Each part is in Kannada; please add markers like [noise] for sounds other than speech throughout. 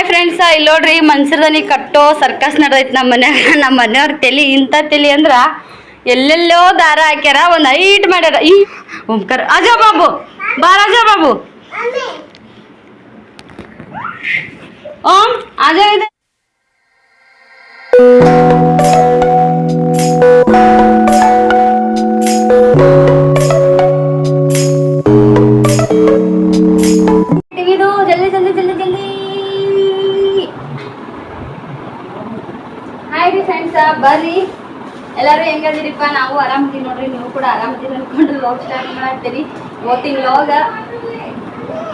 ಹಾಯ್ ಫ್ರೆಂಡ್ಸ್ ಇಲ್ಲಿ ನೋಡ್ರಿ ಮನ್ಸರ್ದನಿ ಕಟ್ಟೋ ಸರ್ಕಸ್ ನಡೆದೈತೆ ನಮ್ಮ ಮನ್ಯಾಗ. [laughs] ನಮ್ಮ ಮನೆಯವ್ರ ತಲೆ, ಇಂಥ ತಲಿ ಅಂದ್ರ ಎಲ್ಲೆಲ್ಲೋ ದಾರ ಹಾಕ್ಯಾರ, ಒಂದು ಐಟ್ ಮಾಡ್ಯಾರ. ಈ, ಓಂಕಾರ. ಅಜಾ ಬಾಬು ಬಾ ರಾಜಾ ಬಾಬು. ಓಂ ಅಜಾ ಇದೆ. ಬರ್ರಿ ಎಲ್ಲರೂ ಹೆಂಗದಿರಿಪ್ಪ ನಾವು ಆರಾಮದೀವಿ ನೋಡ್ರಿ ನೀವು ಕೂಡ ಆರಾಮದೀರಿ ಅನ್ಕೊಂಡು ಲಾಗ್ ಸ್ಟಾರ್ಟ್ ಮಾಡ್ತೀರಿ ಇವತ್ತಿನ ಲಾಗ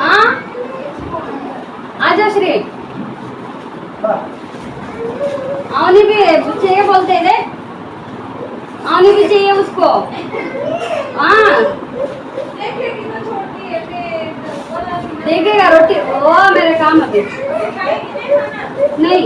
ಆ ಆಜಾ ಶ್ರೀ ಅವನಿಗೆ भी चाहिए बोलते इधर ಅವನಿಗೆ भी चाहिए उसको हाँ देखेगा रोटी ओ मेरे काम अभी नहीं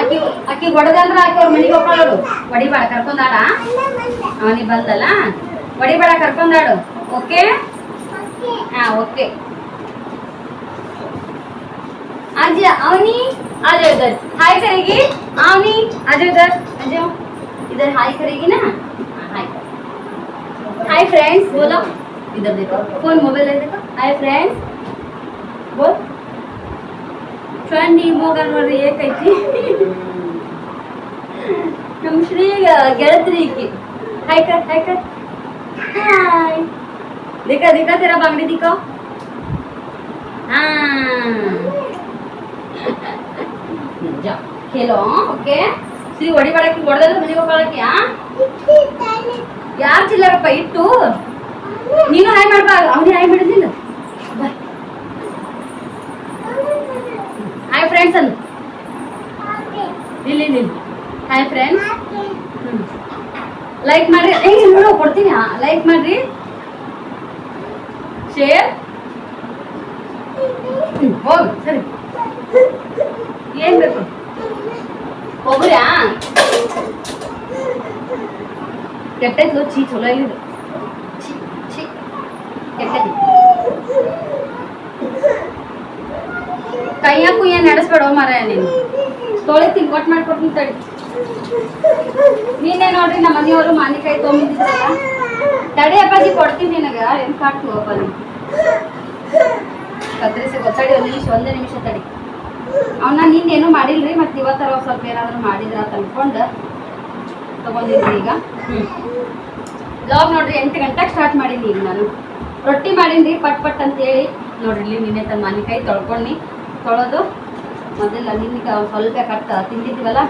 ಆಕಿ ಆಕಿ ಹೊಡೆದಂದ್ರ ಆಕಿ ಅವ್ರ ಮನೆಗೆ ಹೋಗ್ಕೊಳ್ಳೋದು ಹೊಡಿಬೇಡ ಕರ್ಕೊಂಡಾಡ ಅವನಿಗೆ ಬಂದಲ್ಲ ಹೊಡಿಬೇಡ ಕರ್ಕೊಂಡಾಡು ಓಕೆ ಹಾ ಓಕೆ आज अवनी आ जाओ इधर हाय करेगी अवनी आ जाओ इधर आ जाओ इधर हाय करेगी ना हाय हाय फ्रेंड्स बोलो इधर देखो फोन मोबाइल है देखो हाय फ्रेंड्स बोल ಟ್ರೆಂಡಿಗೆ ಹೋಗಲ್ ನೋಡ್ರಿ ಏಕೈತಿ. ನಮ್ಮ ಶ್ರೀ ಗೆಳತ್ರಿ ಈಕಿ ಹಾಯ್ ಕಟ್ ಹಾಯ್ ಕಟ್ ದಿಕ್ಕ ದಿಕ್ಕ ತೀರ ಬಂಗಡಿ ದಿಕ್ಕ ಹಾ. ನಿಜ. ಓಕೆ. ಶ್ರೀ ಹೊಡಿ ಬಾಡಕ್ಕೆ ಹೊಡೆದ್ರೆ ಮನೆಗೆ ಹೋಗಕ್ಕೆ ಯಾರು ಚಿಲ್ಲರಪ್ಪ ಇಟ್ಟು? ನೀನು ಹಾಯ್ ಮಾಡ್ಬಾರ್ದು ಅವನಿಗೆ ಹಾಯ್ ಮಾಡಿದ್ಲಿಲ್ಲ ಹಾಯ್ ಫ್ರೆಂಡ್ಸ್ ಅನ್ನು. ಇಲ್ಲಿ ಇಲ್ಲಿ ಹಾಯ್ ಫ್ರೆಂಡ್ಸ್ ಲೈಕ್ ಮಾಡ್ರಿ. ನೋಡ್ತೀನಿ ಕೊಡ್ತೀನಿ. ಲೈಕ್ ಮಾಡ್ರಿ. ಶೇರ್ ಹೋಗಿ ಸರಿ. ಏನ್ ಬೇಕು? ಕೊಬ್ಬರ್ಯಾ? ಕೆಟ್ಟೈತು ಚೀ ಚಲೋ ಇಲ್ಲ ಚಿ ಚಿ ಕೆಟ್ಟೈತಿ ಕೈಯ ಕುಯ್ಯ ನಡೆಸ್ಬೇಡ ಮರ ನೀನು. ತಿನ್ ಕೊಟ್ಟು ಮಾಡ್ಕೊಡ್ತೀನಿ ತಡಿ ನೀನೇ ನೋಡ್ರಿ ನಮ್ಮ ಮನೆಯವರು ಮಾನಿಕಾಯಿ ತೊಗೊಂಡಿದ್ರಲ್ಲ ತಡಿ ಅಪ್ಪಾಜಿ ಕೊಡ್ತೀನಿ ನಿನಗ. ಏನ್ ಕಾಟ್ ಅಪ್ಪಾಜಿ? ಕತ್ರಿಸಿ ಗೊತ್ತಾಡಿ ಒಂದು ನಿಮಿಷ, ಒಂದೇ ನಿಮಿಷ ತಡಿ. ಅವನ್ನ ನಿನ್ನೇನು ಮಾಡಿಲ್ರಿ, ಮತ್ತೆ ಇವತ್ತರ ಸ್ವಲ್ಪ ಏನಾದ್ರು ಮಾಡಿದ್ರ ಅಂತ ಅನ್ಕೊಂಡು ತಗೊಂಡಿದ್ರಿ ಈಗ. ಬ್ಲಾಗ್ ನೋಡ್ರಿ, ಎಂಟು ಗಂಟೆಗೆ ಸ್ಟಾರ್ಟ್ ಮಾಡೀನಿ ಈಗ ನಾನು. ರೊಟ್ಟಿ ಮಾಡೀನಿ ಪಟ್ ಪಟ್ ಅಂತೇಳಿ. ನೋಡ್ರಿ ನಿನ್ನೆ ತನ್ನ ಮಾನಿಕಾಯಿ ತೊಳ್ಕೊಂಡು ತೊಳೆದು ಮೊದಲ ನಿನ್ಗೆ ಸ್ವಲ್ಪ ಕಟ್ ತಿಂದಿದ್ವಲ್ಲ?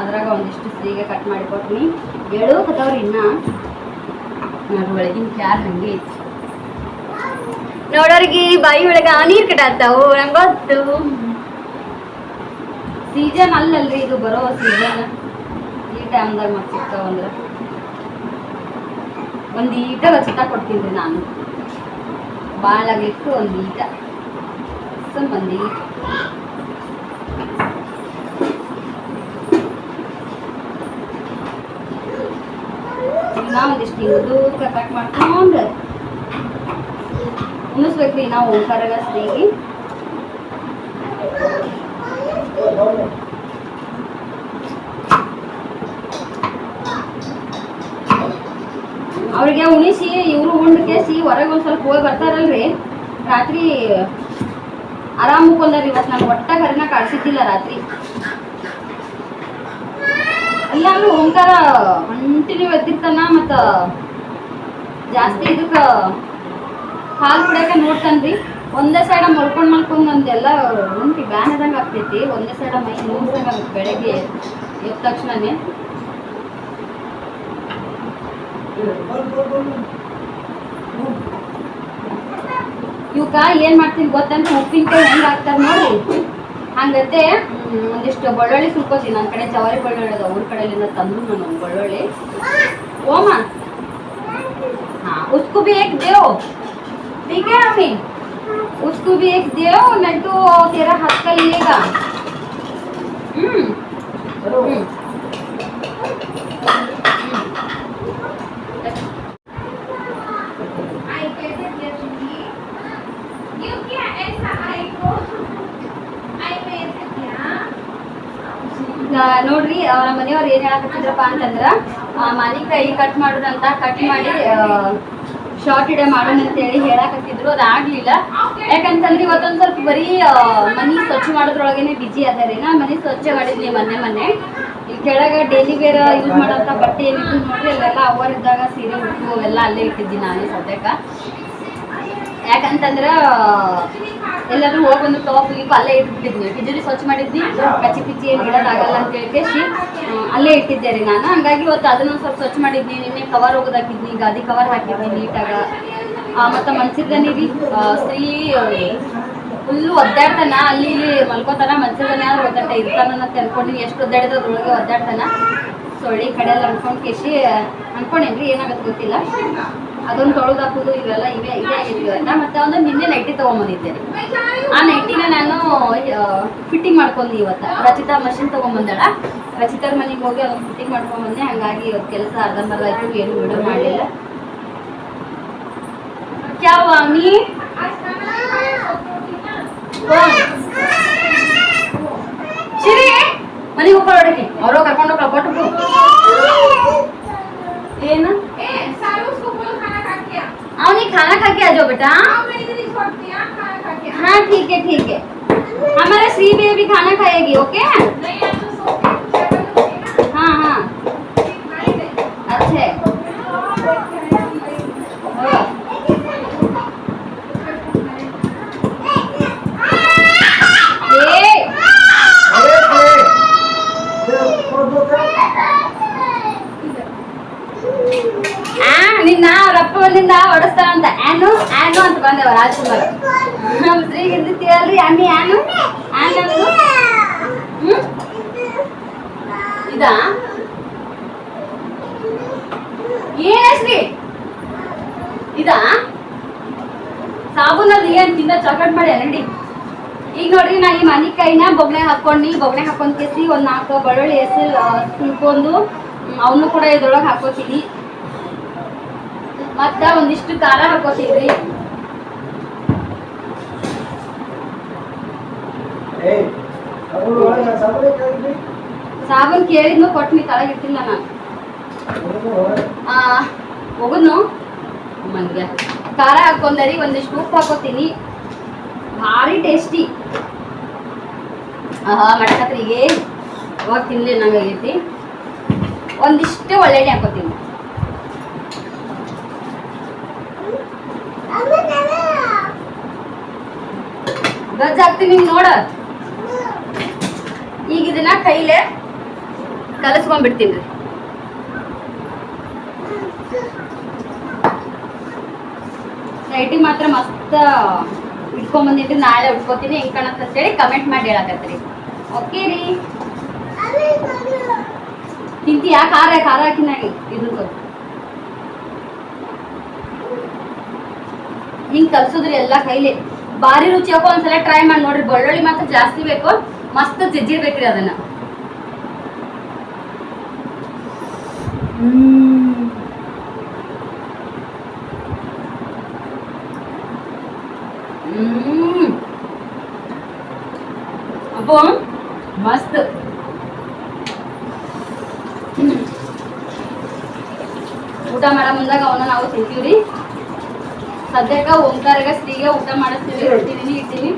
ಅದ್ರಾಗ ಒಂದಿಷ್ಟು ಸೀಗೆ ಕಟ್ ಮಾಡಿ ಕೊಟ್ನಿ. ಏಳು ಕತ್ತವ್ರಿ ಇನ್ನ. ನಾನು ಒಳಗಿನ ಕ್ಯಾರ್ ಹಂಗೆ ಐತಿ. ನೋಡೋರಿಗೆ ಬಾಯಿ ಒಳಗ ನೀರ್ ಕಟ್ಟಾತಾವು ನಂಗೆ ಗೊತ್ತು. ಸೀಸನ್ ಅಲ್ಲಲ್ರಿ ಇದು, ಬರೋ ಸೀಸನ್ ಈ ಟೈಮ್ದಾಗ ಮತ್ತೆ ಸಿಗ್ತಾವ ಅಂದ್ರೆ. ಒಂದು ಈಟ ರಚಿತ ಕೊಡ್ತೀನಿ ನಾನು. ಭಾಳ ಆಗಿತ್ತು ಒಂದು ಈಟ. ನಾ ಒಂದಿಷ್ಟು ಹಿಂಗೆ ಕಟ್ ಮಾಡ್ಕೊಂಡ್ ಉಣಿಸ್ಬೇಕ್ರಿ, ನಾವು ಓಂಕಾರಗ ಸ್ತ್ರೀಗೆ. ಅವ್ರಿಗೆ ಉಣಿಸಿ, ಇವರು ಉಂಡ್ ಕೇಸಿ ಹೊರಗೆ ಒಂದು ಸ್ವಲ್ಪ ಹೋಗಿ ಬರ್ತಾರಲ್ರಿ. ರಾತ್ರಿ ಆರಾಮ್ ಮುಕ್ಕೊಂದಾರ ಇವತ್ತು ನಾನು ಒಟ್ಟ ಕರೆನ ಕಾಡ್ಸಿದ್ದಿಲ್ಲ ರಾತ್ರಿ. ಇಲ್ಲ ಅಂದ್ರೆ ಓಂಕಾರ ಕಂಟಿನ್ಯೂ ಎದ್ದಿರ್ತಾನ ಮತ್ತು ಜಾಸ್ತಿ ಇದಕ್ಕೆ ಹಾಲು ಕುಡಿಯಕ್ಕೆ ನೋಡ್ತಾನ್ರಿ. ಒಂದೇ ಸೈಡ ಮಲ್ಕೊಂಡ್ ಮಲ್ಕೊಂಡ್ ಒಂದೆಲ್ಲ ಉಂಟಿ ಬ್ಯಾನ್ ಆದಂಗೆ ಆಗ್ತೈತಿ. ಒಂದೇ ಸೈಡ ಮೈ ನೋಡ್ದಂಗೆ ಬೆಳಗ್ಗೆ ಎದ್ದ ತಕ್ಷಣನೇ. ಇವಕ್ಕ ಏನ್ ಮಾಡ್ತೀನಿ ಗೊತ್ತಂತ ಉಪ್ಪಿನಕಾಯಿ ಹೆಂಗ್ ಹಾಕ್ತಾರ ನೋಡಿ ಹಂಗತ್ತೆ ಹ್ಮ್, ಒಂದಿಷ್ಟು ಬೆಳ್ಳುಳ್ಳಿ ಸುಲ್ಕೋತೀನಿ ನನ್ನ ಕಡೆ ಜವಾರಿ ಬೆಳ್ಳುಳ್ಳಿ ಅದ ಊರ ಕಡೆಯಿಂದ ತಂದ್ರು ನಾನು ಬೆಳ್ಳುಳ್ಳಿ ಓಮ हाँ उसको भी एक दो ठीक है अम्मी उसको भी एक दो नहीं तो तेरा हाथ का लिएगा हम्म ಆ, ನಮ್ಮ ಮನೆಯವ್ರು ಏನ್ ಹೇಳಕತ್ತಿದ್ರಪ್ಪ ಅಂತಂದ್ರ ಆ, ಮಾವಿನಕಾಯಿ ಕಟ್ ಮಾಡೋದಂತ ಕಟ್ ಮಾಡಿ ಶಾರ್ಟ್ ಇಡೆ ಮಾಡೋಣ ಅಂತ ಹೇಳಿ ಹೇಳಕತ್ತಿದ್ರು. ಅದಾಗ್ಲಿಲ್ಲ ಯಾಕಂತಂದ್ರೆ ಇವತ್ತೊಂದ್ ಸ್ವಲ್ಪ ಬರೀ ಆ, ಮನಿ ಸ್ವಚ್ಛ ಮಾಡೋದ್ರೊಳಗೇನೆ ಬಿಜಿ ಅದಾರಿ. ನಾ ಮನಿ ಸ್ವಚ್ಛ ಮಾಡಿದ್ನಿ ಮೊನ್ನೆ ಮೊನ್ನೆ. ಈ ಕೆಳಗ ಡೈಲಿ ವೇರ್ ಯೂಸ್ ಮಾಡೋಂಥ ಬಟ್ಟೆ ಏನಿತ್ತು ನೋಡ್ರಿ ಅಲ್ಲೆಲ್ಲ ಅವರ್ ಇದ್ದಾಗ ಸೀರೆ ಉಟ್ಟು ಅವೆಲ್ಲ ಅಲ್ಲೇ ಇಟ್ಟಿದ್ದೀನಿ ನಾನು ಸದ್ಯಕ್ಕ. ಯಾಕಂತಂದ್ರ ಎಲ್ಲರೂ ಹೋಗಿ ಒಂದು ಟಾಪ್ ಗೀಪ್ ಅಲ್ಲೇ ಇಟ್ಬಿಟ್ಟಿದ್ವಿ. ತಿಜೋರಿ ಸ್ವಚ್ಛ ಮಾಡಿದ್ವಿ. ಕಚ್ಚಿ ಪಿಚ್ಚಿ ಏನು ಇಡೋದಾಗಲ್ಲ ಅಂತ ಹೇಳ್ಕೇಶಿ ಅಲ್ಲೇ ಇಟ್ಟಿದ್ದೆ ರೀ ನಾನು. ಹಂಗಾಗಿ ಇವತ್ತು ಅದನ್ನ ಸ್ವಲ್ಪ ಸ್ವಚ್ಛ ಮಾಡಿದ್ನಿ ನಿನ್ನೆ ಕವರ್ ಹೋಗೋದಾಕಿದ್ನಿ ಗಾದಿ ಕವರ್ ಹಾಕಿದ್ವಿ ನೀಟಾಗ. ಮತ್ತು ಮನ್ಸಿದ್ದನಿ ರೀ. ಸ್ತ್ರೀ ಫುಲ್ಲು ಒದ್ದಾಡ್ತಾನ. ಅಲ್ಲಿ ಇಲ್ಲಿ ಮಲ್ಕೋತಾನ. ಮನ್ಸಿದ್ದಾನೆ ಆದ್ರೆ ಒದ್ದಾಟ ಇರ್ತಾನ ಅಂತ ಅನ್ಕೊಂಡಿನಿ ಎಷ್ಟು ಒದ್ದಾಡಿದ್ರೆ ಅದ್ರೊಳಗೆ ಒದ್ದಾಡ್ತಾನ ಸೊಳ್ಳಿ ಕಡೆ ಎಲ್ಲ ಕೇಶಿ ಅನ್ಕೊಂಡೇನು ಅನ್ಕೊಂಡೇನ್ರಿ? ಏನಾಗುತ್ತೆ ಗೊತ್ತಿಲ್ಲ. ಅದನ್ನು ತೊಳೆದಾಕೋದು ಇವೆಲ್ಲ ಇವೆ ಇದೇ ಮತ್ತೆ ಅವ್ನ ನಿನ್ನೆ ನೈಟಿ ತೊಗೊಂಬಂದಿದ್ದೆ. ಆ ನೈಟಿನ ನಾನು ಫಿಟ್ಟಿಂಗ್ ಮಾಡ್ಕೊಂಡು ಇವತ್ತ. ರಚಿತಾ ಮಷಿನ್ ತೊಗೊಂಬಂದಳ. ರಚಿತಾ ಮನೆಗೆ ಹೋಗಿ ಅದನ್ನ ಫಿಟ್ಟಿಂಗ್ ಮಾಡ್ಕೊಂಬಂದೆ. ಹಾಗಾಗಿ ಕೆಲಸ ಅರ್ಧಂಬರ್ಧ ಆಯ್ತು, ಏನು ವಿಡಿಯೋ ಮಾಡಲಿಲ್ಲ. ನೀ ಮನೆಗೆ ಹೋಗ್ಕೊಳ್ಳೋಡಕ್ಕೆ ಅವರು ಕರ್ಕೊಂಡು खाना खा के आ जाओ बेटा। हाँ ठीक है ठीक है। हमारा श्री बेबी खाना खाएगी ओके? ಅಪ್ಪ ಬಂದಿಂದ ಹೊಡಸ್ತಾರಂತ ಆನು ಆನು ಅಂತ ಬಂದವ ರಾಜ್ಕುಮಾರ್ ನಮ್ಮ ಸ್ತ್ರೀ ಇರ್ದಿತ್ತೀವಲ್ರಿ ಅಮ್ಮಿ ಆನು ಆನು ಅನ್ನೋದು ಹ್ಮ್ ಇದಾ ಏನ್ ಹೆಸ್ರಿ ಇದಾ ಸಾಬೂನದು ಏನ್ ತಿಂದ ಚಾಕ್ಲೇಟ್ ಮಾಡಿ ನಡಿ ಈಗ ನೋಡ್ರಿ ನಾ ಈ ಮನಿಕಾಯಿನ ಬೊಗ್ನೆ ಹಾಕೊಂಡು ಬೊಗ್ನೆ ಹಾಕೊಂಡ್ ಕೇಸಿ ಒಂದ್ ನಾಲ್ಕು ಬೆಳ್ಳುಳ್ಳಿ ಹೆಸರು ಸುಲ್ಕೊಂಡು ಅವನು ಕೂಡ ಇದ್ರೊಳಗೆ ಹಾಕೋತೀನಿ ಮತ್ತ ಒಂದಿಷ್ಟು ಖಾರ ಹಾಕೋತೀವ್ರಿ ಸಾಬೂನ್ ಕೇಳಿದ್ನು ಕೊಟ್ನಿ ತಳಗಿಟ್ಟಿಲ್ಲ ನಾನು. ಹೋಗುದ್ನು ಮನ್ಗೆ ಖಾರ ಹಾಕೊಂಡರಿ ಒಂದಿಷ್ಟು ಉಪ್ಪು ಹಾಕೋತೀನಿ. ಭಾರಿ ಟೇಸ್ಟಿ. ಆಹಾ ಮಡಕತ್ರಿಗೆ ಅವಾಗ ತಿನ್ಲಿ ನಂಗಾಗೈತಿ ಒಂದಿಷ್ಟು ಒಳ್ಳೆಣ್ಣೆ ಹಾಕೋತೀನಿ. ಗಜ್ಜ ಹಾಕ್ತೀನಿ ನೋಡ. ಈಗ ಇದನ್ನ ಕೈಲೇ ಕಲಸ್ಕೊಂಡ್ಬಿಡ್ತೀನಿ. ರೀ ನೈಟಿ ಮಾತ್ರ ಮಸ್ತ್ ಇಟ್ಕೊಂಬಂದಿಟ್ಟು ನಾಳೆ ಉಟ್ಕೋತೀನಿ. ಹೆಂಗ್ ಕಾಣತ್ತ ಅಂತೇಳಿ ಕಮೆಂಟ್ ಮಾಡಿ ಹೇಳಕತ್ರಿ ಓಕೆ ರೀ? ತಿಂತೀಯಾ? ಖಾರ ಖಾರ ಹಾಕಿನಾಗಿ ಇದು ಹಿಂಗ್ ಕಲ್ಸಿದ್ರಿ ಎಲ್ಲಾ ಕೈಲಿ. ಭಾರಿ ರುಚಿ. ಹಾಕೋ ಒಂದ್ಸಲ ಟ್ರೈ ಮಾಡಿ ನೋಡ್ರಿ. ಬೆಳ್ಳುಳ್ಳಿ ಮಾತ್ರ ಜಾಸ್ತಿ ಬೇಕು. ಮಸ್ತ್ ಜಜ್ಜಿರ್ಬೇಕ್ರಿ ಅದನ್ನ. ಅಪ್ಪ, ಮಸ್ತ್. ಊಟ ಮಾಡೋ ಮುಂದಾಗ ಅವನ್ನ ನಾವು ತಿಂತೀವ್ರಿ. ಸದ್ಯಕ್ಕ ಓಂಕಾರಗ ಸ್ತ್ರೀಗೆ ಊಟ ಮಾಡಿಸ್ತೀವಿ. ಇಟ್ಟಿದೀನಿ ಇಟ್ಟಿನಿ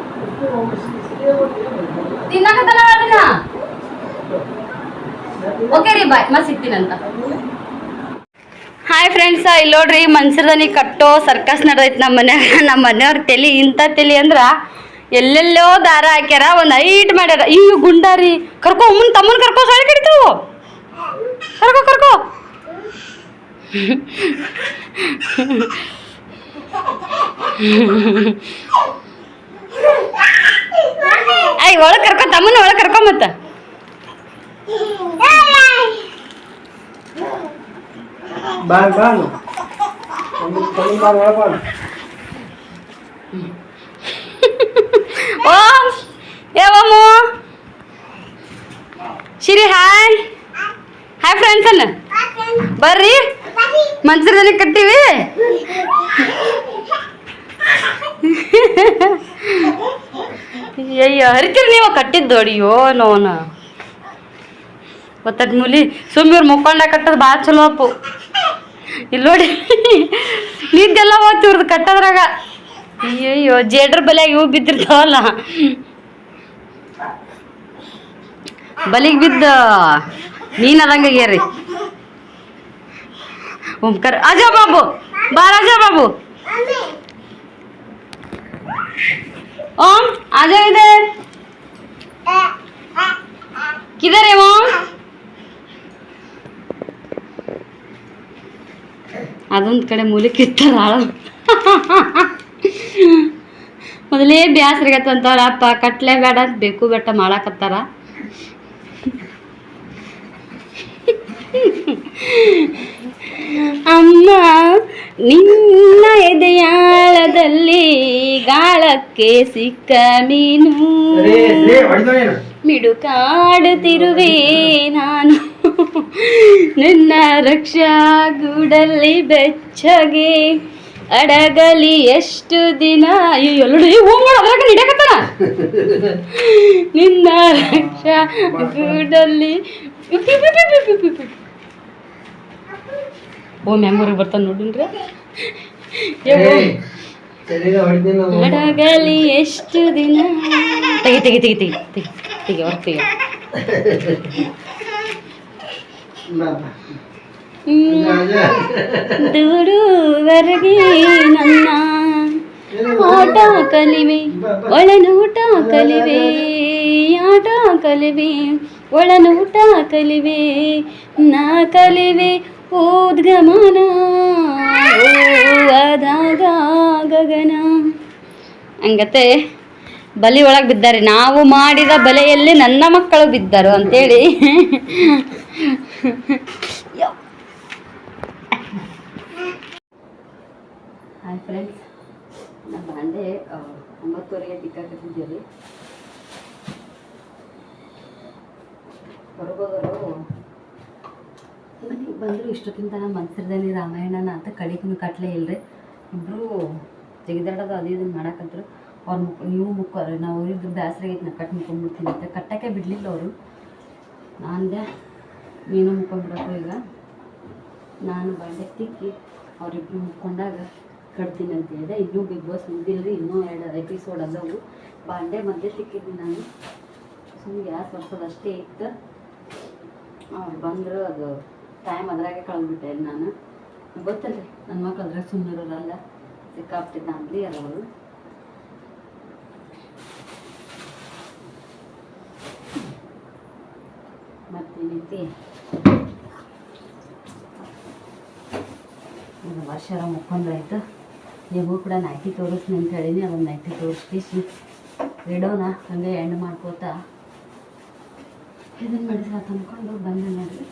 ತಿನ್ನಕತ್ತಲ್ಲ ಅದನ್ನ. ಓಕೆ ರೀ ಬಾಯ್. ಮತ್ತೆ ಸಿಗ್ತೀನಂತ ಹಾಯ್ ಫ್ರೆಂಡ್ಸ ಇಲ್ಲಿ ನೋಡ್ರಿ ಮನ್ಸರ್ದನಿ ಕಟ್ಟೋ ಸರ್ಕಸ್ ನಡೆದೈತಿ ನಮ್ಮ ಮನ್ಯಾಗ. ನಮ್ಮ ಮನೆಯವ್ರ ತಲೆ ಇಂಥ ತಲೆ ಅಂದ್ರ ಎಲ್ಲೆಲ್ಲೋ ದಾರ ಹಾಕ್ಯಾರ ಒಂದು ಐಟ್ ಮಾಡ್ಯಾರ. ಈ ಗುಂಡಾರಿ ಕರ್ಕೋ ಅಮ್ಮನ್ ತಮ್ಮನ್ ಕರ್ಕೋ ಸಾಳಿ ಕಡಿತು ಕರ್ಕೋ ಕರ್ಕೊ. ಐ ಒಳಗೆ ಕರ್ಕೊ ತಮ್ಮನ ಒಳಗೆ ಕರ್ಕೊ ಮತ್ತ ಬಾಳ್ ಬಾಳ್ ಒಂದು ತಲೆ ಬಾಳ್ ಒಳಗ್ ಬಾಳ್ ಓಂ ಏ ಓಮು ಶಿರಿ ಹಾಯ್. ಹಾಯ್ ಫ್ರೆಂಡ್ಸ್ ಅನ್ನ. ಬರ್ರಿ. ಮಂಚರದಲ್ಲಿ ಕಟ್ಟಿವಿ. ಅಯ್ಯೋ ಹರಿತೀರಿ ನೀವು ಕಟ್ಟಿದ್ದು ಅಡಿಯೋ ನೋನ. ಒತ್ತಡ್ ಮೂಲಿ. ಸುಮ್ಮಿವ್ರು ಮುಕ್ಕೊಂಡ ಕಟ್ಟೋದು ಭಾಳ ಚಲೋ ಅಪ್ಪು. ಇಲ್ಲಿ ನೋಡಿ. ನಿದ್ದೆಲ್ಲ ಹೋಗ್ತಿ ಇವ್ರದ್ದು ಕಟ್ಟೋದ್ರಾಗ. ಅಯ್ಯಯ್ಯೋ, ಜೇಡ್ರ ಬಲಿಯಾಗಿ ಇವು ಬಿದ್ದಿರ್ತಾವಲ್ಲ. ಬಲಿಗೆ ಬಿದ್ದ. ನೀನ್ ಅದಂಗ ಏರಿ ಓಂಕರ್ ಅಜಾ ಬಾಬು ಬಾ ರಾಜಾ ಬಾಬು ಓಂ ಆಜಾ ಇದೆ किधर है ओम ಅದೊಂದು ಕಡೆ ಮೂಲಿಕೆ ಇರ್ತಾರ ಮೊದಲೇ ಬ್ಯಾಸ್ರಿಗತ್ತಂತವ್ರ ಅಪ್ಪ ಕಟ್ಲೆ ಬೇಡ ಅಂತ ಬೇಕು ಬೆಟ್ಟ ಮಾಡಾಕತ್ತಾರ ಅಮ್ಮ ನಿನ್ನ ಎದೆಯಾಳದಲ್ಲಿ ಗಾಳಕ್ಕೆ ಸಿಕ್ಕ ಮೀನು. ಮಿಡುಕಾಡುತ್ತಿರುವೆ ನಾನು. ನಿನ್ನ ರಕ್ಷಾ ಗೂಡಲ್ಲಿ ಬೆಚ್ಚಗೆ ಅಡಗಲಿ ಎಷ್ಟು ದಿನ? ನಿನ್ನ ರಕ್ಷಾ ಗೂಡಲ್ಲಿ ಓ ಮೆಂಬರಿಗೆ ಬರ್ತಾನೆ ನೋಡಿನ್ರಿ ರೇ ತಲೆಗೆ ಹೊಡಿತೀನಿ ನಾವು. ಅಡಗಲಿ ಎಷ್ಟು ದಿನ ತೆಗಿ ತೆಗಿ ತೆಗಿ ತೆಗಿ ತೆಗಿ ತೆಗಿ ಅವ್ರ ತೆಗಿ ಬಾ, ಬಾ. ಹ್ಮ್. ರಾಜ. ದೂರುವರೆಗೆ ನನ್ನ ಆಟ ಕಲಿವೆ ಒಳನೋಟ ಕಲಿವೆ ಆಟ ಕಲಿವೆ ಒಳನೋಟ ಕಲಿವೆ ನಾ ಕಲಿವೆ ಉದ್ಗಮನ ಓದಾಗ ಗಗನ. ಹಂಗತೆ ಬಲಿ ಒಳಗೆ ಬಿದ್ದಾರೆ. ನಾವು ಮಾಡಿದ ಬಲೆಯಲ್ಲಿ ನನ್ನ ಮಕ್ಕಳು ಬಿದ್ದರು ಅಂತೇಳಿ. ಹಾಯ್ ಫ್ರೆಂಡ್ಸ್ ನಮ್ಮ ಆ, ಒಂಬತ್ತುವರೆಗೆ ತಿಕ್ಕಾಕತ್ತಿದ್ದೀವಿ ಹೊರಗೋದರು ಬಂದರು, ಇಷ್ಟೊತ್ತಿನ ತನಕ ಮನ್ಸರದಲ್ಲಿ ರಾಮಾಯಣನ ಅಂತ ಕಡಿಗೂ ಕಟ್ಲೇ ಇಲ್ಲರಿ ಇಬ್ಬರು ತೆಗೆದಾಡೋದು ಅದು ಇದನ್ನು ಮಾಡೋಕ್ಕಂತರು ಅವ್ರ ಮುಖ ನೀವು ಮುಖ, ನಾವು ಇದ್ದು ಬೇಸರಾಗೈತೆ ನಾ ಕಟ್ ಮುಕ್ಕೊಂಡ್ಬಿಡ್ತೀನಿ ಅಂತ. ಕಟ್ಟಕ್ಕೆ ಬಿಡಲಿಲ್ಲ ಅವರು. ನಾನ್ದೆ, ನೀನು ಮುಕ್ಕೊಂಡ್ಬಿಡೋಕು ಈಗ. ನಾನು ಬಾಂಡೆ ತಿಕ್ಕಿ ಅವರಿಬ್ಬರು ಮುಕ್ಕೊಂಡಾಗ ಕಟ್ತೀನಿ ಅಂತ ಹೇಳಿದೆ. ಇನ್ನೂ ಬಿಗ್ ಬಾಸ್ ಮುಂದಿಲ್ರಿ ಇನ್ನೂ ಎರಡು ಎಪಿಸೋಡ್ ಅದಾವು. ಬಾಂಡೆ ಮಧ್ಯೆ ತಿಕ್ಕಿದ್ದೀನಿ ನಾನು. ಸುಮ್ಮನೆ ಗ್ಯಾಸ್ ಬರ್ಸೋದು ಅಷ್ಟೇ ಇತ್ತು. ಅವ್ರು ಬಂದರು, ಅದು ಟೈಮ್ ಅದ್ರಾಗೆ ಕಳೆದ್ಬಿಟ್ಟೆ ನಾನು. ಗೊತ್ತಲ್ಲ ನನ್ನ ಮಕ್ಳು ಅದ್ರಾಗ ಸುಮ್ಮನೆ ಇರೋರಲ್ಲ ಸಿಕ್ಕಾಪ್ತಿದ್ದ ಅಂದ್ಲಿ ಅವರು ಮತ್ತೇನೈತಿ? ಒಂದು ವರ್ಷರ ಮುಕ್ಕೊಂಡ್ರಾಯ್ತು ನೀವು ಕೂಡ ನೈಟಿ ತೋರಿಸ್ತೀನಿ ಅಂತ ಹೇಳೀನಿ, ಅದೊಂದು ನೈಟಿ ತೋರಿಸ್ತೀಸಿ ಇಡೋಣ, ಹಂಗೆ ಎಂಡ್ ಮಾಡ್ಕೋತಾ. ಇದನ್ನು ಮಾಡಿದ್ರೆ ತಂದ್ಕೊಂಡು ಬಂದೆ ನೋಡ್ರಿ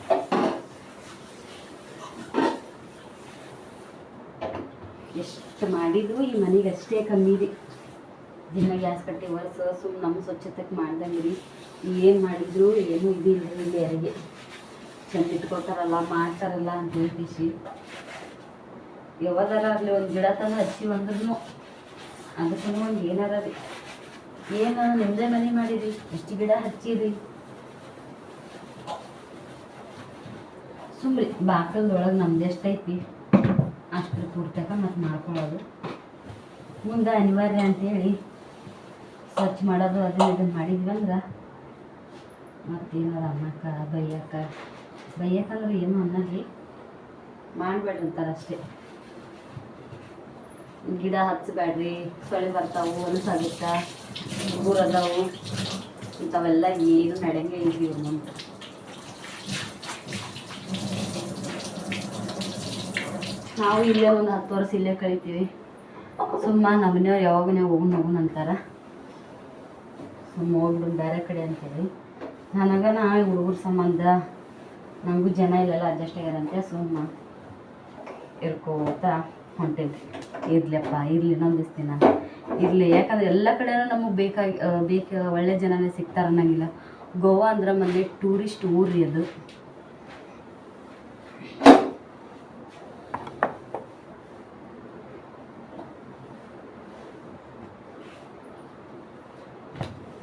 ಎಷ್ಟು ಮಾಡಿದ್ರು, ಈ ಮನೆಗೆ ಅಷ್ಟೇ ಕಮ್ಮಿ ರೀ ದಿನ ಗ್ಯಾಸ್ ಕಟ್ಟಿ ವರ್ಷ ಸುಮ್ಮನೆ ನಮ್ಮ ಸ್ವಚ್ಛತೆಗೆ ಮಾಡ್ದಂಗೆ ರೀ ಏನು ಮಾಡಿದ್ರು ಏನೂ ಇದಿಲ್ಲ ಇಲ್ಲಿ ಯಾರಿಗೆ ಚೆಂದ ಇಟ್ಕೊತಾರಲ್ಲ, ಮಾಡ್ತಾರಲ್ಲ ಅಂತ ಹೇಳ್ತೀಸಿ ಯಾವ್ದಾರ ಆಗಲಿ ಒಂದು ಗಿಡ ತಂದು ಹಚ್ಚಿ ಅಂದ್ರೂ ಅದಕ್ಕೂ ಒಂದು ಏನಾರ ರೀ. ಏನು ನಿಮ್ಮದೇ ಮನೆ ಮಾಡಿರಿ ಎಷ್ಟು ಗಿಡ ಹಚ್ಚಿರಿ ಸುಮ್ರಿ, ಬಾಕಲ್ದೊಳಗೆ ನಮ್ದು ಎಷ್ಟೈತಿ ಅಷ್ಟ್ರ ಕೊಡ್ತಕ ಮತ್ತು ಮಾಡ್ಕೊಳ್ಳೋದು ಮುಂದೆ ಅನಿವಾರ್ಯ ಅಂತೇಳಿ ಸ್ವಚ್ಛ ಮಾಡೋದು, ಅದನ್ನ ಇದನ್ನು ಮಾಡಿದ್ವಿ ಅಂದ್ರೆ ಮತ್ತೇನಾರ ಅಮ್ಮಕ್ಕ ಬೈಯಕ್ಕ. ಬೈಯಕ್ಕಂದ್ರೆ ಏನು ಅನ್ನಲ್ಲಿ ಮಾಡಬೇಡ್ರಿ ಅಂತಾರೆ ಅಷ್ಟೇ. ಗಿಡ ಹಚ್ಚಬೇಡ್ರಿ ಸೊಳ್ಳೆ ಬರ್ತಾವು ಹೊಲಸಾಗುತ್ತ ಊರದಾವು ಇಂಥವೆಲ್ಲ ಏನು ನಡೆಯಂಗೆ ಇದ್ವಿ ಇವ್ರ ನಾವು ಇಲ್ಲೇ ಒಂದು ಹತ್ತು ವರ್ಷ ಇಲ್ಲೇ ಕಳಿತೀವಿ. ಸುಮ್ಮ ನಮ್ಮನೆಯವ್ರು ಯಾವಾಗನೇ ಹೋಗಿ ಹೋಗುನ್ ಅಂತಾರ. ಸುಮ್ಮ ಹೋಗ್ಬಿಡು, ಬೇರೆ ಕಡೆ ಅಂತೇಳಿ. ನನಗೆ ನಾ ಹುಡುಗರ ಸಂಬಂಧ ನನಗೂ ಜನ ಇಲ್ಲೆಲ್ಲ ಅಡ್ಜಸ್ಟ್ ಆಗ್ಯಾರಂತೆ ಸುಮ್ಮ ಇರ್ಕೋತ ಹೊಂಟೇವಿ ಇರ್ಲಿಯಪ್ಪ, ಇರಲಿ ಇನ್ನೊಂದು ದಿನ ಇರಲಿ, ಯಾಕಂದ್ರೆ ಎಲ್ಲ ಕಡೆನೂ ನಮಗೆ ಬೇಕಾಗಿ ಬೇಕು, ಒಳ್ಳೆ ಜನನೇ ಸಿಗ್ತಾರೆ ಅನ್ನಂಗಿಲ್ಲ. ಗೋವಾ ಅಂದ್ರೆ ಮೊನ್ನೆ ಟೂರಿಸ್ಟ್ ಊರ್ರಿ ಅದು.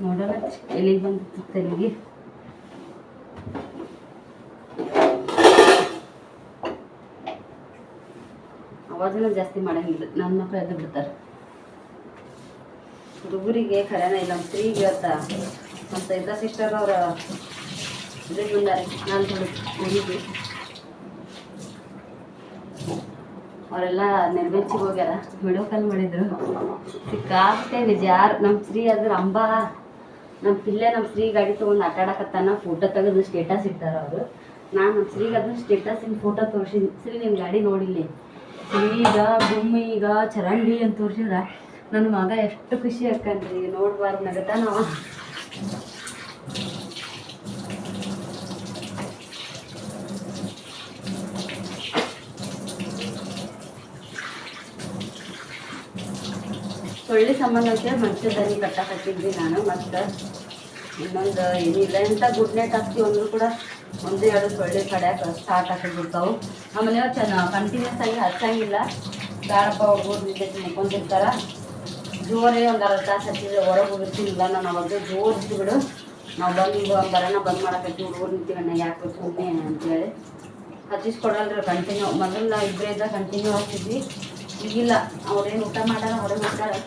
ನೋಡೋಣ. ಎಲ್ಲಿಗೆ ಬಂದಿತ್ತು ತಲೆಗೆ? ಅವಾಜನ ಜಾಸ್ತಿ ಮಾಡಂಗಿಲ್ಲ ನನ್ನ ಮಕ್ಕಳು ಎದ್ದು ಬಿಡ್ತಾರೆ. ಹುಡುಗರಿಗೆ ಖರೇನ ಇಲ್ಲ ನಮ್ಮ ಸ್ತ್ರೀ ಕೇಳ್ತಾ ನಮ್ಮ ಸೈತಾ ಸಿಸ್ಟರ್ ಅವರ ಇದಕ್ಕೆ ಬಂದಾರೆ. ನಾನು ಹುಡುಗಿ ಅವರೆಲ್ಲ ನೆರವೇರ್ಚಿಗೆ ಹೋಗ್ಯಾರ. ವಿಡಿಯೋ ಕಾಲ್ ಮಾಡಿದ್ರು. ಸಿಕ್ಕಾಗ್ತೇನೆ ಯಾರು ನಮ್ಮ ಸ್ತ್ರೀ ಆದ್ರೆ ಅಂಬ. ನಮ್ಮ ಪಿಲ್ಲೆ ನಮ್ಮ ಸ್ತ್ರೀ ಗಾಡಿ ತೊಗೊಂಡು ಆಟಾಡಕತ್ತಾನ ಫೋಟೋ ತೆಗೆದು ಸ್ಟೇಟಸ್ ಇಟ್ಟಾರ ಅವರು. ನಾನು ನಮ್ಮ ಸ್ತ್ರೀಗೆ ಅದನ್ನ ಇನ್ ಫೋಟೋ ತೋರಿಸಿ ಸ್ತ್ರೀ ನಿಮ್ಮ ಗಾಡಿ ನೋಡಿಲ್ಲಿ. ಈಗ ಭೂಮಿ ಈಗ ಚರಂಡಿ ಅಂತ ತೋರಿಸಿದ್ರ. ನನ್ನ ಮಗ ಎಷ್ಟು ಖುಷಿ ಆಕನ್ರಿ ನೋಡ್ಬಾರ್ದು ನಗತಾನವ ಸೊಳ್ಳೆ ಸಂಬಂಧಕ್ಕೆ ಅಂತೇಳಿ ಕಟ್ಟ ಹಾಕಿದ್ವಿ ನಾನು, ಮತ್ತು ಇನ್ನೊಂದು ಏನಿಲ್ಲ. ಎಂಥ ಗುಡ್ ನೈಟ್ ಹಾಕ್ತೀವಿ ಅಂದರೂ ಕೂಡ ಒಂದು ಎರಡು ಸೊಳ್ಳೆ ಕಡ್ಯಾಕ ಸ್ಟಾರ್ಟ್ ಹಾಕಿಬಿಡ್ತಾವೆ ಆಮೇಲೆ ಚೆನ್ನ ಕಂಟಿನ್ಯೂಸ್ ಆಗಿ ಹಚ್ಚಂಗಿಲ್ಲ. ಬೇಡಪ್ಪ ಹುಡುಗರು ನಿದ್ದೆ ಮುಕ್ಕೊಂಡಿರ್ತಾರ ಜೋರೇ ಒಂದು ಅರ್ಧ ತಾಸು ಹಚ್ಚಿದ್ರೆ ಹೊರಗೆ ಹೋಗಿರ್ತೀನಿಲ್ಲ ನಾನು ಅವಾಗ ಜೋರು ಬಿಡು. ನಾವು ಬಂದು ಬರೋಣ ಬಂದ್ ಮಾಡಕತ್ತೀವಿ ಹುಡುಗರು ನಿಂತೀವಣ್ಣ ಯಾಕೆ ಸುಮ್ಮನೆ ಅಂತೇಳಿ ಹಚ್ಚಿಸ್ಕೊಡಲ್ರಿ ಕಂಟಿನ್ಯೂ ಮೊದಲು ನಾವು ಇದ್ದಾಗ ಕಂಟಿನ್ಯೂ ಹಚ್ಚಿದ್ವಿ ಈಗಿಲ್ಲ ಅವ್ರೇನು ಊಟ ಮಾಡಲ್ಲ ಹೊರಗೆ ಹೋಗ್ತಾರೆ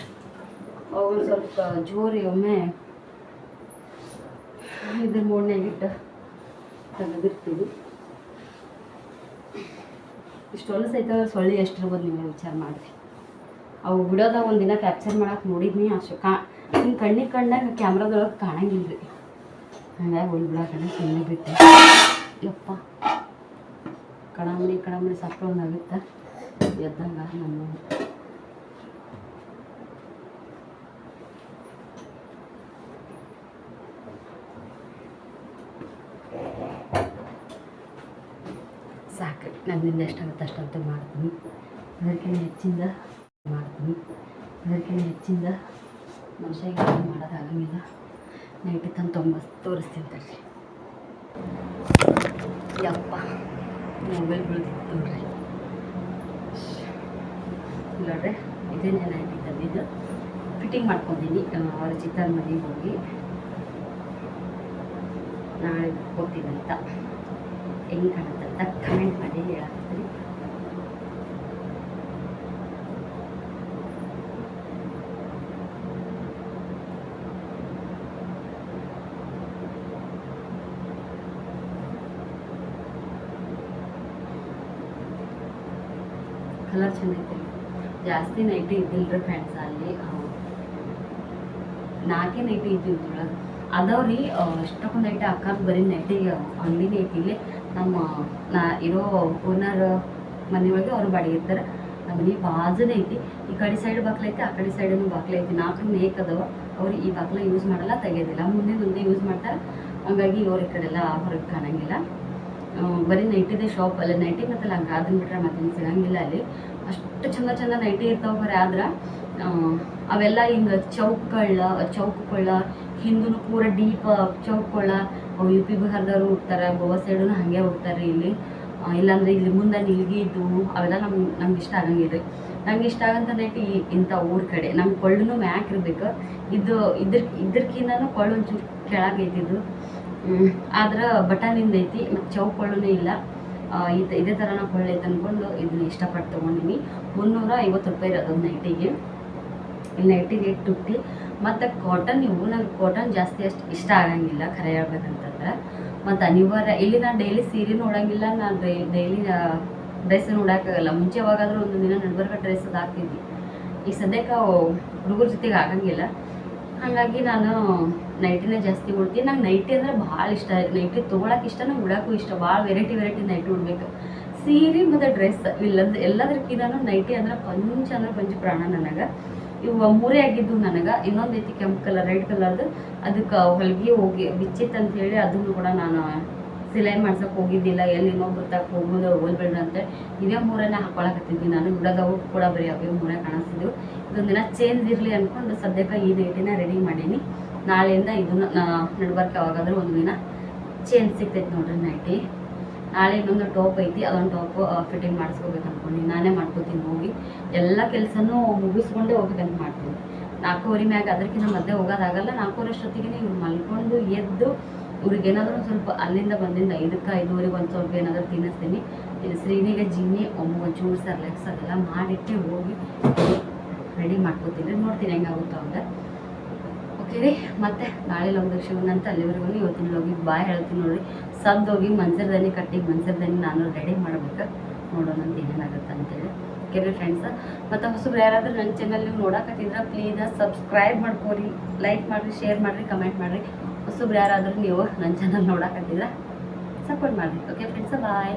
ಅವಾಗ ಸ್ವಲ್ಪ ಜೋರಿ ಒಮ್ಮೆ ಇದ್ರ ಮೂಡ್ನಾಗಿಟ್ಟು ತೆಗೆದಿರ್ತೀವಿ. ಇಷ್ಟೊಂದು ಸಹಿತ ಸೊಳ್ಳೆ ಎಷ್ಟಿರ್ಬೋದು ನಿಮಗೆ ವಿಚಾರ ಮಾಡಿರಿ ಅವು ಬಿಡೋದಾಗ ಒಂದಿನ ಕ್ಯಾಪ್ಚರ್ ಮಾಡಕ್ಕೆ ನೋಡಿದ್ನಿ ಅಷ್ಟು ಕಾ ನಿಮ್ಮ ಕಣ್ಣಿಗೆ ಕಣ್ಣಾಗ ಕ್ಯಾಮ್ರಾದೊಳಗೆ ಕಾಣಂಗಿಲ್ಲ ರೀ ಹಂಗಾಗಿ ಹೋಗಿ ಬಿಡೋಕಡೆ ಸುಮ್ಮನೆ ಬಿಟ್ಟೆ. ಯಪ್ಪ. ಕಡಾಮಣಿ ಕಡಮಡಿ ಸಪ್ಪಳೊಂದಾಗುತ್ತೆ ಎದ್ದಂಗ ನಮ್ಮ ಸಾಕು, ನನ್ನಿಂದ ಎಷ್ಟಾಗುತ್ತೆ ಅಷ್ಟಂತೂ ಮಾಡ್ತೀನಿ. ಅದಕ್ಕಿಂತ ಹೆಚ್ಚಿಂದ ಮಾಡ್ತೀನಿ. ಅದಕ್ಕಿಂತ ಹೆಚ್ಚಿಂದ ಮನುಷ್ಯ ಏನು ಮಾಡೋದಾಗಂಗಿಲ್ಲ ನೈಟಿ ತಂದು ತೊಂಬ ತೋರಿಸ್ತೀನಿ ತರ್ರಿ ಯಪ್ಪ ಮೊಬೈಲ್ ಬೀಳ್ತಿತ್ತು ನೋಡ್ರಿ. ನೋಡ್ರಿ ಇದೇನೇ ನೈಟಿ ತಂದಿದ್ದು. ಫಿಟ್ಟಿಂಗ್ ಮಾಡ್ಕೊಂಡಿನಿ ಅವ್ರ ಚಿತ್ರ ಮನೆಗೆ ಹೋಗಿ. ನಾಳೆ ಹೋಗ್ತೀನಂತ ಹೆಂಗೆ ಕಾಣುತ್ತಂತ ಕಮೆಂಟ್ ಮಾಡಿ ಹೇಳಿ ಕಲರ್ ಚೆನ್ನಾಗೈತೆ ಜಾಸ್ತಿ ನೈಟಿ ಇದ್ದಿಲ್ರಿ ಫ್ರೆಂಡ್ಸ್ ಅಲ್ಲಿ. ನಾಲ್ಕೇ ನೈಟಿ ಅದಾವ ಅದಾವ್ರಿ ಎಷ್ಟೊಂದು ನೈಟಿ ಅಕ್ಕ ಬರೀ ನೈಟಿ ಅಂಗಡಿ ಇಲ್ಲಿ ನಮ್ಮ, ನಾ, ಇರೋ ಓನರ್ ಮನೆಯೊಳಗೆ ಅವ್ರು ಬಾಡಿಗೆ ಇರ್ತಾರೆ ನಮ್ಮ ಮನೆ ಬಾಜುನೇ ಐತಿ ಈ ಕಡೆ ಸೈಡ್ ಬಾಕ್ಲ ಐತಿ, ಆ ಕಡೆ ಸೈಡನ್ನು ಬಾಕ್ಲ ಐತಿ. ನಾಲ್ಕು ನೇಕ್ ಅದಾವ. ಅವ್ರು ಈ ಬಾಕ್ಲ ಯೂಸ್ ಮಾಡಲ್ಲ ತೆಗೆಯೋದಿಲ್ಲ ಮುಂದೆ ಮುಂದೆ ಯೂಸ್ ಮಾಡ್ತಾರೆ. ಹಂಗಾಗಿ ಇವ್ರ ಈ ಕಡೆ ಎಲ್ಲ ಹೊರಗೆ ಕಾಣಂಗಿಲ್ಲ. ಬರೀ ನೈಟಿದೆ ಶಾಪ್ ಅಲ್ಲ. ನೈಟಿ ಮತ್ತೆ ಲಂಗ ಅದನ್ನ ಬಿಟ್ರೆ ಮತ್ತೇನು ಸಿಗಂಗಿಲ್ಲ ಅಲ್ಲಿ. ಅಷ್ಟು ಚಂದ ಚಂದ ನೈಟಿ ಇರ್ತಾವೆ ಬರೀ ಆದ್ರೆ ಅವೆಲ್ಲ ಹಿಂಗೆ ಚೌಕಳ್ಳ ಚೌಕಗಳ ಹಿಂದೂ ಪೂರ ಡೀಪ್ ಚೌಕಗಳ ಅವು ಯು ಪಿ ಬಿಹಾರದವರು ಹೋಗ್ತಾರೆ ಗೋವಾ ಸೈಡೂ ಹಾಗೆ ಹೋಗ್ತಾರೆ ಇಲ್ಲಿ. ಇಲ್ಲಾಂದ್ರೆ ಇಲ್ಲಿ ಮುಂದೆ ನಿಲ್ಗಿದ್ದು ಅವೆಲ್ಲ ನಮ್ಗೆ ನಮ್ಗೆ ಇಷ್ಟ ಆಗಂಗಿಲ್ಲ ನಂಗೆ ಇಷ್ಟ ಆಗಂತ ನೈಟಿ ಇಂಥ ಊರ ಕಡೆ. ನಮ್ಮ ಕೊಳ್ಳೂ ಮ್ಯಾಕ್ ಇರ್ಬೇಕು. ಇದು, ಇದ್ರ ಇದ್ರಕ್ಕಿಂತನೂ ಕೊಳ್ಳು ಒಂಚೂರು ಕೆಳಗೈತಿದ್ದು ಆದ್ರೆ ಬಟಾನಿಂದ ಐತಿ, ಮತ್ತು ಇಲ್ಲ. ಇದ್ ಇದೇ ಥರ ನಾವು ಒಳ್ಳೆ ಅಂದ್ಕೊಂಡು ಇದನ್ನ ಇಷ್ಟಪಟ್ಟು ತೊಗೊಂಡಿನಿ. ಮುನ್ನೂರ ಐವತ್ತು ರೂಪಾಯಿ ಇರೋದು ನೈಟಿಗೆ. ಇಲ್ಲಿ ನೈಟಿಗೆ ಏಟ್ ತುಟ್ಟಿ. ಮತ್ತು ಕಾಟನ್ ಇವು ನಂಗೆ ಕಾಟನ್ ಜಾಸ್ತಿ ಅಷ್ಟು ಇಷ್ಟ ಆಗಂಗಿಲ್ಲ ಖರೆ ಹೇಳ್ಬೇಕಂತಂದ್ರೆ ಮತ್ತು ಅನಿವಾರ್ಯ, ಇಲ್ಲಿ ನಾನು ಡೈಲಿ ಸೀರೆ ನೋಡೋಂಗಿಲ್ಲ, ನಾನು ಡೈಲಿ ಡ್ರೆಸ್ ನೋಡೋಕ್ಕಾಗಲ್ಲ. ಮುಂಚೆ ಯಾವಾಗಾದರೂ ಒಂದು ದಿನ ನಡ್ಬರ್ಗ ಡ್ರೆಸ್ ಅದು ಹಾಕ್ತಿದ್ವಿ. ಈಗ ಸದ್ಯಕ್ಕೆ ಹುಡುಗರ ಜೊತೆಗೆ ಆಗಂಗಿಲ್ಲ. ಹಾಗಾಗಿ ನಾನು ನೈಟಿನೇ ಜಾಸ್ತಿ ಉಡ್ತೀನಿ ನಂಗೆ ನೈಟಿ ಅಂದರೆ ಭಾಳ ಇಷ್ಟ. ನೈಟಿ ತೊಗೊಳಕ್ಕೆ ಇಷ್ಟ, ನಂಗೆ ಉಡೋಕ್ಕೂ ಇಷ್ಟ. ಭಾಳ ವೆರೈಟಿ ವೆರೈಟಿ ನೈಟಿ ಉಡ್ಬೇಕು ಸೀರೆ ಮತ್ತು ಡ್ರೆಸ್ ಇಲ್ಲಂದ್ರೆ ಎಲ್ಲದಕ್ಕಿಂತ ನೈಟಿ ಅಂದ್ರೆ ಪಂಚ ಅಂದ್ರೆ ಪಂಚ ಪ್ರಾಣ ನನಗೆ. ಇವು ಮೂರೇ ಆಗಿದ್ದು ನನಗೆ. ಇನ್ನೊಂದು ಐತಿ ಕೆಂಪು ಕಲರ್ ರೆಡ್ ಕಲರ್ದು ಅದಕ್ಕೆ ಹೊಲಿಗೆ ಹೋಗಿ ಬಿಚ್ಚಿತ್ತು ಹೇಳಿ ಅದನ್ನು ಕೂಡ ನಾನು ಸಿಲೈ ಮಾಡ್ಸೋಕೆ ಹೋಗಿದ್ದಿಲ್ಲ. ಎಲ್ಲಿ ಇನ್ನೊಬ್ರು ತಾಕ ಹೋಗೋದು ಹೋಗ್ಬೇಡ ಅಂತ ಇದೇ ಮೂರನ್ನ ಹಾಕೊಳಕತ್ತಿದ್ವಿ ನಾನು. ಬಿಡೋದವು ಕೂಡ ಬರೀ ಅವೇ ಮೂರೇ ಕಾಣಿಸ್ತಿದ್ವು. ಇದೊಂದು ದಿನ ಚೇಂಜ್ ಇರಲಿ ಅಂದ್ಕೊಂಡು ಸದ್ಯಕ್ಕೆ ಈ ಡೇಟಿನ ರೆಡಿ ಮಾಡೀನಿ. ನಾಳೆಯಿಂದ ಇದನ್ನ ನಡ್ಬರ್ಕ್ ಯಾವಾಗಾದ್ರೂ ಒಂದು ದಿನ ಚೇಂಜ್ ಸಿಗ್ತೈತೆ ನೋಡ್ರಿ ನೈಟಿ ನಾಳೆ ಇನ್ನೊಂದು ಟಾಪ್ ಐತಿ, ಅದೊಂದು ಟಾಪ್ ಫಿಟ್ಟಿಂಗ್ ಮಾಡಿಸ್ಕೋಬೇಕು ಅಂದ್ಕೊಂಡು ನಾನೇ ಮಾಡ್ಕೋತೀನಿ ಹೋಗಿ. ಎಲ್ಲ ಕೆಲಸನೂ ಮುಗಿಸ್ಕೊಂಡೇ ಹೋಗ್ಬೇಕಂತ ಮಾಡ್ತೀನಿ. ನಾಲ್ಕೂವರೆ ಮ್ಯಾಗ ಅದಕ್ಕಿಂತ ಮಧ್ಯೆ ಹೋಗೋದಾಗಲ್ಲ ನಾಲ್ಕೂವರೆ ಅಷ್ಟೊತ್ತಿಗೆ ಇವ್ರು ಮಲ್ಕೊಂಡು ಎದ್ದು ಇವ್ರಿಗೆ ಏನಾದರೂ ಸ್ವಲ್ಪ ಅಲ್ಲಿಂದ ಬಂದಿಂದ ಐದಕ್ಕೆ ಐದುವರೆಗೆ ಒಂದು ಸ್ವಲ್ಪ ಏನಾದರೂ ತಿನ್ನಿಸ್ತೀನಿ. ಶ್ರೀನಿಗೆ ಜಿನ್ನಿ ಒಮ್ಮೆ ಒಂಚೂರು ಸರ್ಲೆಕ್ಸ್ ಅದೆಲ್ಲ ಮಾಡಿಟ್ಟು ಹೋಗಿ ರೆಡಿ ಮಾಡ್ಕೋತೀನಿ. ನೋಡ್ತೀನಿ ಹೆಂಗಾಗುತ್ತೋ ಅಂತ. ಓಕೆ ರೀ? ಮತ್ತೆ ನಾಳೆ ಲಾಂಗ್ ದರ್ಶನ ಅಂತ ಅಲ್ಲಿವರೆಗೂ ಇವತ್ತಿನ ಹೋಗಿ ಬಾಯ್ ಹೇಳ್ತೀನಿ ಸದ್ದು ಹೋಗಿ ಕಟ್ಟಿ ಕಟ್ಟಿಗೆ ದನಿ ನಾನು ರೆಡಿ ಮಾಡ್ಬೇಕು. ನೋಡೋಣ ಅಂತ ಏನಾಗುತ್ತೆ ಅಂತೇಳಿ. ಓಕೆ ಫ್ರೆಂಡ್ಸ್ ಮತ್ತು ಹೊಸಬ್ರು ಯಾರಾದರೂ ನನ್ನ ಚಾನಲ್ ನೀವು ನೋಡಕತ್ತಿದ್ರೆ ಪ್ಲೀಸ್ ಸಬ್ಸ್ಕ್ರೈಬ್ ಮಾಡ್ಕೊರಿ. ಲೈಕ್ ಮಾಡಿರಿ ಶೇರ್ ಮಾಡಿರಿ ಕಮೆಂಟ್ ಮಾಡಿರಿ. ಹೊಸಬ್ರು ಯಾರಾದರೂ ನೀವು ನನ್ನ ಚಾನಲ್ ನೋಡಕತ್ತಿದ್ರೆ ಸಪೋರ್ಟ್ ಮಾಡಿರಿ. Okay friends bye